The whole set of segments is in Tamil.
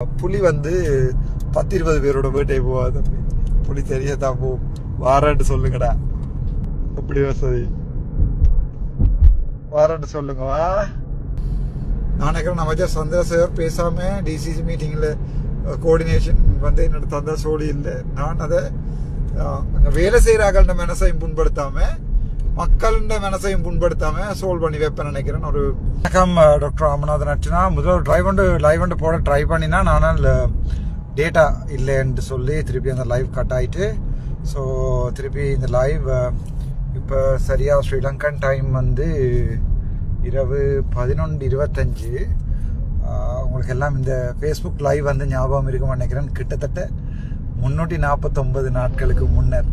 புலி வந்து பத்து இருபது பேரோட பேட்டை போகாது தம்பி. புலி தெரியத்தான் போ. வாரன்ட்டு சொல்லுங்கடா. அப்படி வசதி? வாரன்ட்டு சொல்லுங்கவா நான் நினைக்கிறேன் அமைச்சர் சந்திரசேகர் பேசாம டிசிசி மீட்டிங்ல கோஆர்டினேஷன் வந்து என்னோட தந்த சோழி இல்லை. நான் அதை அங்கே வேலை செய்கிறார்கள்ட மனசையும் புண்படுத்தாம மக்கள்கிட்ட மனசையும் புண்படுத்தாம சோல்வ் பண்ணி வைப்பேன் நினைக்கிறேன். ஒரு வணக்கம் டாக்டர் ராமநாதன் அர்ச்சனா முதல் ட்ரைவ் வந்து லைவ் வந்து போட ட்ரை பண்ணினா ஆனால் டேட்டா இல்லைன்ட்டு சொல்லி திருப்பி அந்த லைவ் கட் ஆயிட்டு ஸோ திருப்பி இந்த லைவ் இப்போ சரியாக ஸ்ரீலங்கன் டைம் வந்து இரவு பதினொன்று இருபத்தஞ்சு. உங்களுக்கு எல்லாம் இந்த ஃபேஸ்புக் லைவ் வந்து ஞாபகம் இருக்கும்னு நினைக்கிறேன். கிட்டத்தட்ட முன்னூற்றி நாற்பத்தொம்பது நாட்களுக்கு முன்னர்.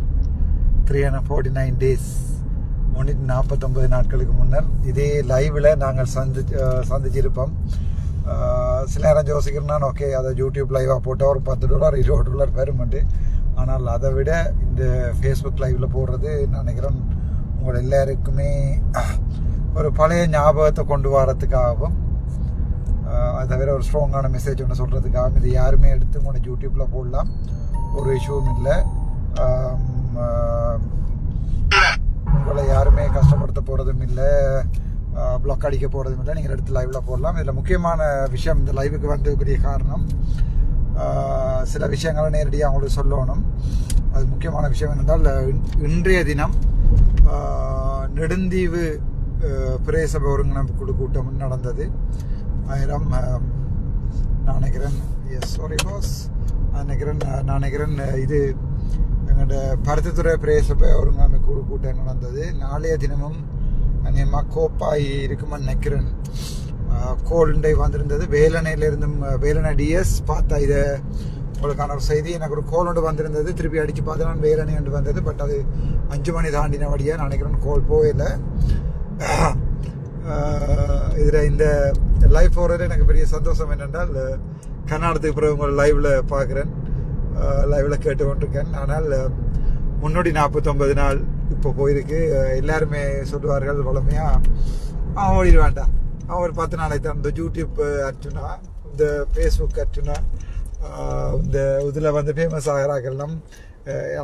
Three hundred forty nine days முன்னூற்றி நாற்பத்தொம்பது நாட்களுக்கு முன்னர் இதே லைவில் நாங்கள் சந்தி சந்திச்சிருப்போம். சில நேரம் யோசிக்கிறேன்னா ஓகே அதை யூடியூப் லைவாக போட்டால் ஒரு பத்து டாலர் இருபது டாலர் வருமெண்டு ஆனால் அதை விட இந்த ஃபேஸ்புக் லைவில் போடுறது நான் நினைக்கிறேன் உங்கள் எல்லாருக்குமே ஒரு பழைய ஞாபகத்தை கொண்டு வரத்துக்காகவும் அதை தவிர ஒரு ஸ்ட்ராங்கான மெசேஜ் ஒன்று சொல்கிறதுக்காகவும் இது யாருமே எடுத்து உங்களை யூடியூப்பில் போடலாம். ஒரு இஷ்யூவும் இல்லை ஆம், ஆஹ், உங்களை யாருமே கஷ்டப்படுத்த போகிறதும் இல்லை பிளாக் அடிக்க போகிறதும் இல்லை நீங்கள் எடுத்து லைவில் போடலாம். இதில் முக்கியமான விஷயம் இந்த லைவுக்கு வந்ததுக்குரிய காரணம் சில விஷயங்களை நேரடியாக அவங்களுக்கு சொல்லணும். அது முக்கியமான விஷயம் என்னென்றால் இன்- இன்றைய தினம் நெடுந்தீவு ஆஹ், பிரதேச ஒருங்கிணைப்பு குழு கூட்டம் நடந்தது. ஆயிரம் நான் நினைக்கிறேன் எஸ் சாரி பாஸ் நினைக்கிறேன் நான் நினைக்கிறேன் இது எங்களோட பருத்தித்துறை பிரதேச ஒருங்காமை குழு கூட்டம் நடந்தது. நாளைய தினமும் அநேகமாக கோப்பாய் இருக்குமா நினைக்கிறேன். கோல்டை வந்திருந்தது. வேலனையிலிருந்தும் வேலனை டிஎஸ் பார்த்தா இதை உங்களுக்கான ஒரு செய்தி. எனக்கு ஒரு கோல் ஒன்று வந்திருந்தது. திருப்பி அடித்து பார்த்து நான் வேலனை ஒன்று வந்தது. பட் அது அஞ்சு மணி தாண்டின வழியாக நினைக்கிறேன் கோல் போகல. இதில் இந்த லைவ் போகிறது எனக்கு பெரிய சந்தோஷம் என்னென்றால் கர்நாடகத்துக்கு பிறகு உங்களை லைவில் பார்க்குறேன். லைவில் கேட்டு கொண்டிருக்கேன் ஆனால் முன்னூற்றி நாற்பத்தொம்பது நாள் இப்போ போயிருக்கு. எல்லாருமே சொல்லுவார்கள் வளமையாக அவன் ஓடிட வேண்டாம். அவன் ஒரு பத்து நாளைக்கு தான் இந்த யூடியூப் அர்ச்சுனா இந்த ஃபேஸ்புக் அர்ச்சுனா இந்த இதில் வந்து ஃபேமஸ் ஆகிறாக்கெல்லாம்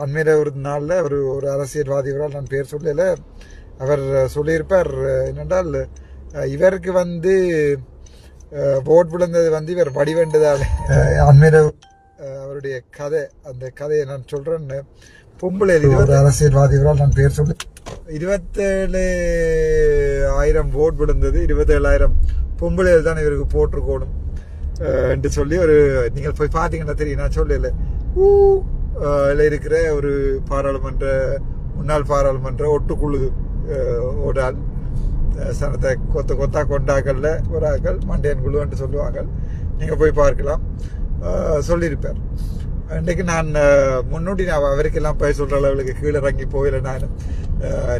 அண்மையில் ஒரு நாளில் ஒரு ஒரு அரசியல்வாதிகளால் நான் பேர் சொல்லல. அவர் சொல்லியிருப்பார் என்னென்றால் இவருக்கு வந்து ஓட் விழுந்தது வந்து இவர் வடிவேண்டதால். அண்மையில் அவருடைய கதை அந்த கதையை நான் சொல்கிறேன்னு பொம்பளை ஒரு அரசியல்வாதிகளால் நான் பேர் சொல்லி. இருபத்தேழு ஆயிரம் ஓட் விழுந்தது. இருபத்தேழாயிரம் பொம்பளையில் தான் இவருக்கு போட்டிருக்கணும். என்று சொல்லி ஒரு நீங்கள் போய் பார்த்தீங்கன்னா தெரியும். நான் சொல்லல. ஊ இருக்கிற ஒரு பாராளுமன்ற முன்னாள் பாராளுமன்ற ஒட்டுக்குழு அஹ் ஒரு ஆள் அஹ் சனத்தை கொத்த கொத்தா கொண்டாக்கல்ல ஒரு ஆக்கள் மண்டையன் குழுன்னு சொல்லுவாங்க. நீங்கள் போய் பார்க்கலாம். சொல்லியிருப்பார். இன்றைக்கு நான் முன்னோடி நான் அவருக்கெல்லாம் போய் சொல்கிற அளவுக்கு கீழே இறங்கி போயில நான்.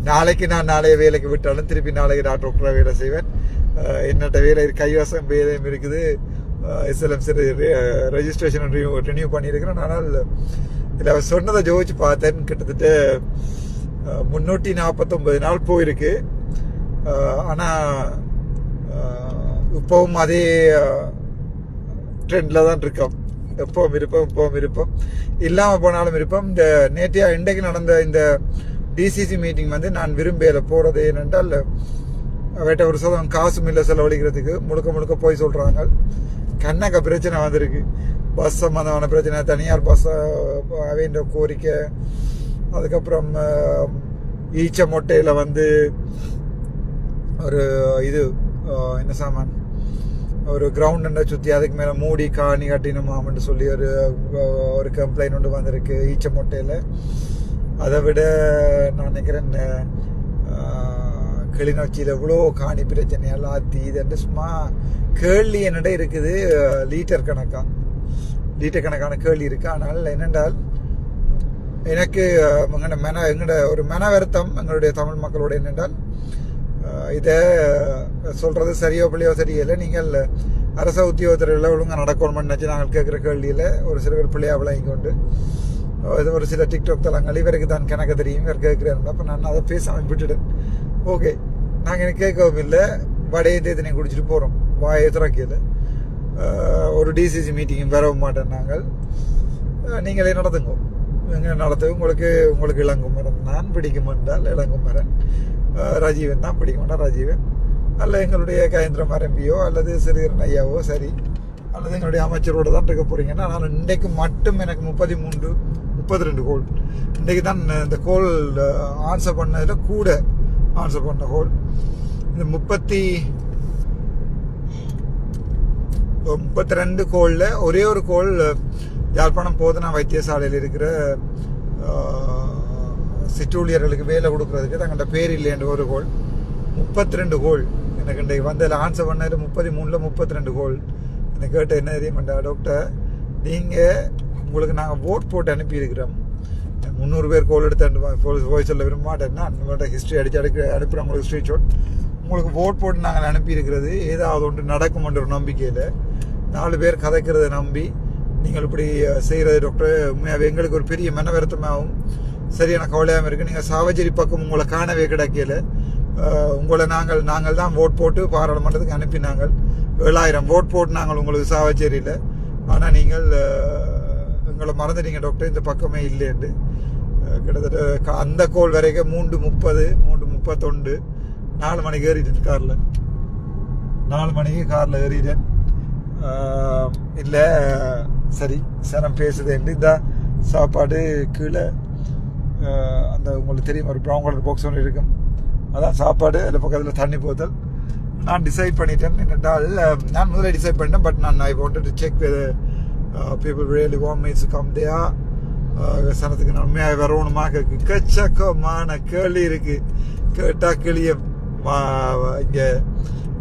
நாளைக்கு நான் நாளைய வேலைக்கு விட்டாலும் திருப்பி நாளைக்கு நான் டாக்டராக வேலை செய்வேன். என்னட்ட வேலை கைவசம் வேலையும் இருக்குது. எஸ்எல்எம்சி ரெஜிஸ்ட்ரேஷன் ரினியூ பண்ணியிருக்கிறேன். ஆனால் இதில் அவர் சொன்னதை ஜோதிச்சு பார்த்தேன். கிட்டத்தட்ட முன்னூற்றி நாற்பத்தொம்பது நாள் போயிருக்கு. ஆனால் இப்போவும் அதே ட்ரெண்டில் தான் இருக்கோம். எப்பவும் இருப்போம் எப்பவும் இருப்போம் இல்லாமல் போனாலும் இருப்போம் இந்த நேற்றையா இன்றைக்கு நடந்த இந்த டிசிசி மீட்டிங் வந்து நான் விரும்பியல போகிறது என்னென்றால் அவட்ட ஒரு சதம் காசும் இல்லை செலவழிக்கிறதுக்கு முழுக்க முழுக்க போய் சொல்கிறாங்க கண்ணக்க பிரச்சனை வந்திருக்கு. பஸ் சம்மந்தமான பிரச்சனை தனியார் பஸ்ஸை அவைன்ற கோரிக்கை. அதுக்கப்புறம் ஈச்ச மொட்டையில் வந்து ஒரு இது என்ன சாமான்? ஒரு கிரவுண்டை சுற்றி அதுக்கு மேலே மூடி காணி கட்டினமாமன்னு சொல்லி ஒரு ஒரு கம்ப்ளைண்ட் ஒன்று வந்திருக்கு ஈச்ச மொட்டையில். அதை விட நான் நினைக்கிறேன் அஹ், கிளிநொச்சியில் எவ்வளோ காணி பிரச்சனையெல்லாம் ஆத்தி இதுன்ட்டு சும்மா கேள்வி என்னிட இருக்குது லீட்டர் கணக்கா. லீட்டர் கணக்கான கேள்வி இருக்கு. ஆனால் என்னென்றால் எனக்கு எங்களோட எங்கட மன எங்கட ஒரு மன வருத்தம் எங்களுடைய தமிழ் மக்களோட என்னென்றால் இதை சொல்கிறது சரியோ பிள்ளையோ சரியில்லை. நீங்கள் அரச உத்தியோகத்தர்கள் ஒழுங்காக நடக்கணும்னு நினச்சி நாங்கள் கேட்குற கேள்வியில் ஒரு சில பேர் பிள்ளையா விளங்கி கொண்டு இது ஒரு சில டிக்டாக் தளங்கள் இவருக்கு தான் கணக்கு தெரியும் இவர் கேட்குறாரு. அப்போ நான் அதை பேசாமல் விட்டுட்டேன். ஓகே நாங்கள் எனக்கு கேட்கவும் இல்லை. வடையை தேத்தனை குடிச்சிட்டு போகிறோம் வாயை திறக்கையில் ஒரு டிசிசி மீட்டிங்கும் பெறவும் மாட்டோம் நாங்கள். நீங்களே நடத்துங்க. நீங்கள் நடத்து. உங்களுக்கு உங்களுக்கு இளங்கும் மரம் நான் பிடிக்கும் என்றால் இளங்கும் மரம் ரஜீவன் தான் பிடிக்கும்னா ராஜீவன்? அல்ல எங்களுடைய கயந்திரமார் எம்பியோ அல்லது சிறுகிரன் ஐயாவோ சரி. அல்லது எங்களுடைய அமைச்சரோட தான் இருக்க போகிறீங்கன்னா ஆனால் இன்றைக்கு மட்டும் எனக்கு முப்பத்தி மூன்று முப்பத்தி ரெண்டு கோல் இன்றைக்கு தான் இந்த கோல் ஆன்சர் பண்ணதில் கூட ஆன்சர் பண்ண கோல் இந்த முப்பத்தி முப்பத்தி ரெண்டு கோலில் ஒரே ஒரு கோல் யாழ்ப்பாணம் போதனா வைத்தியசாலையில் இருக்கிற சிற்றூழியர்களுக்கு வேலை கொடுக்கறதுக்கு தங்கள்கிட்ட பேர் இல்லைன்ற ஒரு கோல் முப்பத்தி ரெண்டு கோல் எனக்கு இன்றைக்கு வந்ததில் ஆன்சர் பண்ணது முப்பத்தி மூணில் முப்பத்தி ரெண்டு கோல் என்னை கேட்ட என்ன தெரியுமாண்டா டாக்டர் நீங்கள் உங்களுக்கு நாங்கள் ஓட் போட்டு அனுப்பியிருக்கிறோம். முந்நூறு பேர் கோல் எடுத்து போய் சொல்ல விரும்ப மாட்டேன்னா உங்கள்கிட்ட ஹிஸ்ட்ரி அடிச்சு அடிக்க அனுப்புகிறோம் உங்களுக்கு ஸ்ட்ரீட் ஷாட் உங்களுக்கு ஓட் போட்டு நாங்கள் அனுப்பியிருக்கிறது ஏதாவது ஒன்று நடக்கும்ன்ற ஒரு நம்பிக்கையில் நாலு பேர் கதைக்கிறத நம்பி நீங்கள் இப்படி செய்கிறது டாக்டர் உண்மையாகவே எங்களுக்கு ஒரு பெரிய மன வருத்தமாகவும் சரியான கவலையாகவும் இருக்குது நீங்கள் சாவஜரி பக்கம் உங்களை காணவே கிடைக்கல. உங்களை நாங்கள் நாங்கள் தான் ஓட் போட்டு பாராளுமன்றத்துக்கு அனுப்பினாங்கள். ஏழாயிரம் ஓட் போட்டு நாங்கள் உங்களுக்கு சாவச்சேரியில் ஆனால் நீங்கள் அஹ், எங்களை மறந்துட்டீங்க டாக்டர் இந்த பக்கமே இல்லைன்னு கிட்டத்தட்ட அந்த கோல் வரைக்கும் மூன்று முப்பது மூன்று முப்பத்தொண்டு நாலு மணிக்கு ஏறிட்டேன் காரில். நாலு மணிக்கு காரில் ஏறிட்டேன். இல்லை சரி சரம் பேசுதேன்ட்டு. இந்த சாப்பாடு கீழே அந்த உங்களுக்கு தெரியும் ஒரு ப்ரௌன் கலர் பாக்ஸ் ஒன்று இருக்கும். அதான் சாப்பாடு அதில் பக்கத்தில் தண்ணி போத்தல். நான் டிசைட் பண்ணிட்டேன். என்னட்டால் நான் முதல்ல டிசைட் பண்ணிட்டேன் பட் நான் I wanted to check people really warm means come there சனத்துக்கு நன்மையாக வரணுமா? எக்கச்சக்கமான கேள்வி இருக்குது கேட்டால் கிளிய இங்கே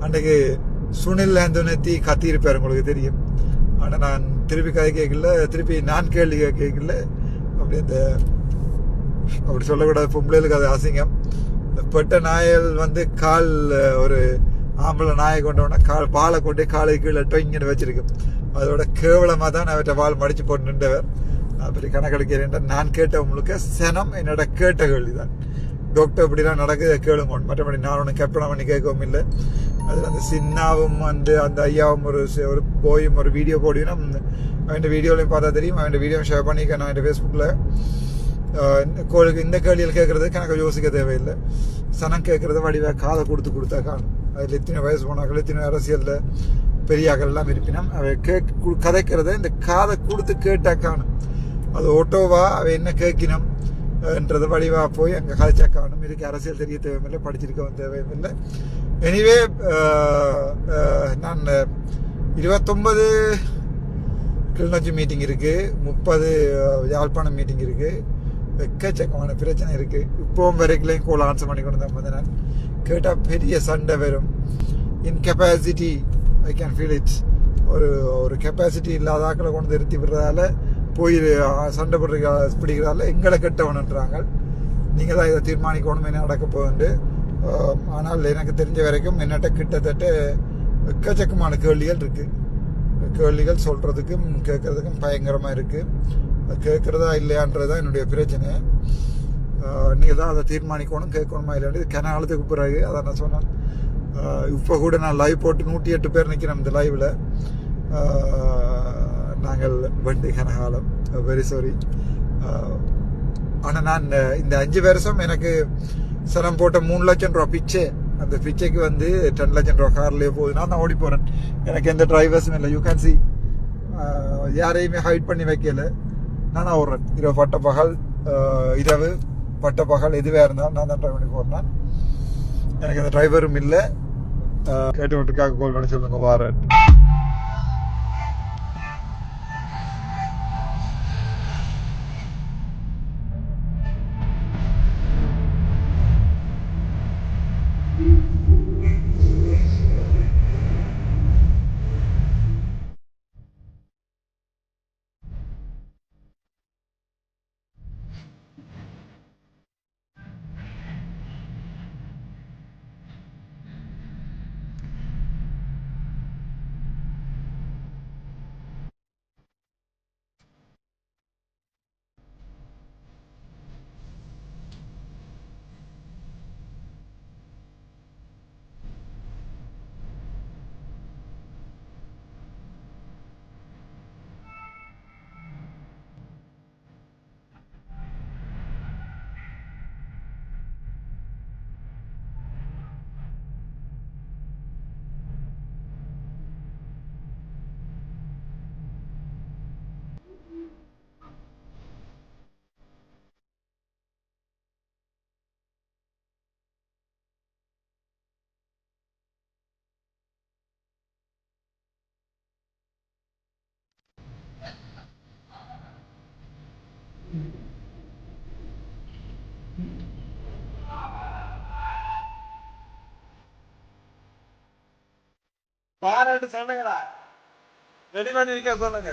அன்றைக்கு சுனில் ஆந்தோனத்தி கத்தியிருப்பார் உங்களுக்கு தெரியும். ஆனால் நான் திருப்பி கதை கேட்கல திருப்பி நான் கேள்வி கேட்கல. அப்படி இந்த அப்படி சொல்லக்கூடாது. பொம்பளைகளுக்கு அது அசிங்கம். இந்த பெட்ட நாயல் வந்து கால் ஒரு ஆம்பளை நாயை கொண்டோன்னா கால் பாலை கொண்டு காலை கீழே டொங்கின்னு வச்சிருக்கும் அதோட கேவலமாக தான் அவற்றை வால் மடிச்சு போட்டு நின்றவர். நான் பெரிய கணக்கெடுக்கிறேன் நான் கேட்ட முழுக்க சனம் என்னோட கேட்ட கேள்வி தான். டாக்டர் இப்படிலாம் நடக்குது கேளுங்க. மற்றபடி நான் ஒன்றும் கற்பனை பண்ணி கேட்கவும் இல்லை. அதில் அந்த சின்னாவும் வந்து அந்த ஐயாவும் ஒரு ஒரு போயும் ஒரு வீடியோ போடினா அவன் வீடியோலையும் பார்த்தா தெரியும். அவன் வீடியோ ஷேர் பண்ணியிருக்கேன் நான் ஃபேஸ்புக்கில் இந்த இந்த கேள்வியில் கேட்கறது கணக்கு யோசிக்க தேவையில்லை சனம் கேட்கறது வடிவாக காதை கொடுத்து கொடுத்தா காணும் அதில் எத்தனை வயசு போனாக்கள் எத்தனை அரசியலில் பெரியாக்கள் எல்லாம் இருப்பினும் அவை கேக் கு- கதைக்கிறத இந்த காதை கொடுத்து கேட்டா காணும் அது ஓட்டோவா அவை என்ன கேட்கினோம் என்றது வடிவாக போய் அங்கே கதைச்சா காணும் இதுக்கு அரசியல் தெரிய தேவையில்லை படிச்சிருக்கவும் தேவையில்லை எனிவே நான் இருபத்தொன்பது கிளிநொச்சி மீட்டிங் இருக்குது முப்பது யாழ்ப்பாணம் மீட்டிங் இருக்குது எக்கச்சக்கமான பிரச்சனை இருக்கு. இப்போவும் வரைக்கும் கோல் ஆன்சர் பண்ணி கொண்டு தான் வந்தேன் கேட்டால் பெரிய சண்டை வரும். Incapacity I can feel it ஒரு ஒரு கெப்பாசிட்டி இல்லாத ஆக்களை கொண்டு நிறுத்தி விடுறதால போய் சண்டை போடுற பிடிக்கிறதால எங்களை கெட்டவனுன்றாங்க. நீங்கள் தான் இதை தீர்மானிக்கணும் என்ன நடக்க போகுது ஆனால் எனக்கு தெரிஞ்ச வரைக்கும் என்னட்ட கிட்டத்தட்ட எக்கச்சக்கமான கேள்விகள் இருக்குது கேள்விகள் சொல்கிறதுக்கும் கேட்குறதுக்கும் பயங்கரமாக இருக்குது கேட்குறதா இல்லையான்றது தான் என்னுடைய பிரச்சனை. நீங்கள் தான் அதை தீர்மானிக்கணும் கேட்கணுமா இல்லையாண்டு கனாலத்துக்கு பிறகு அதை நான் சொன்னேன். இப்போ கூட நான் லைவ் போட்டு நூற்றி எட்டு பேர் நிற்கிறேன் இந்த லைவில் நாங்கள் வண்டி கனகாலம். வெரி சாரி ஆனால் நான் இந்த அஞ்சு வருஷம் எனக்கு சனம் போட்ட மூணு லட்சம் ரூபா பிச்சை. அந்த பிச்சைக்கு வந்து டென் லட்சம் ரூபா கார்லேயே போகுதுன்னா நான் ஓடி போகிறேன் எனக்கு எந்த டிரைவர்ஸும் இல்லை. யூ கேன் சி யாரையுமே ஹைட் பண்ணி வைக்கல. நான் ஓடுறேன் இரவு பட்ட பகல் இரவு பட்ட பகல் எதுவாக இருந்தாலும் நான் தான் ட்ரைவ் பண்ணி போடுறேன் எனக்கு அந்த டிரைவரும் இல்லை. கேட்டு விட்டுருக்காக கால் பண்ணி சொல்லுங்க வாரேன். பாராட்டு சொன்னீங்களா ரெடி பண்ணி வைக்க சொல்லுங்க.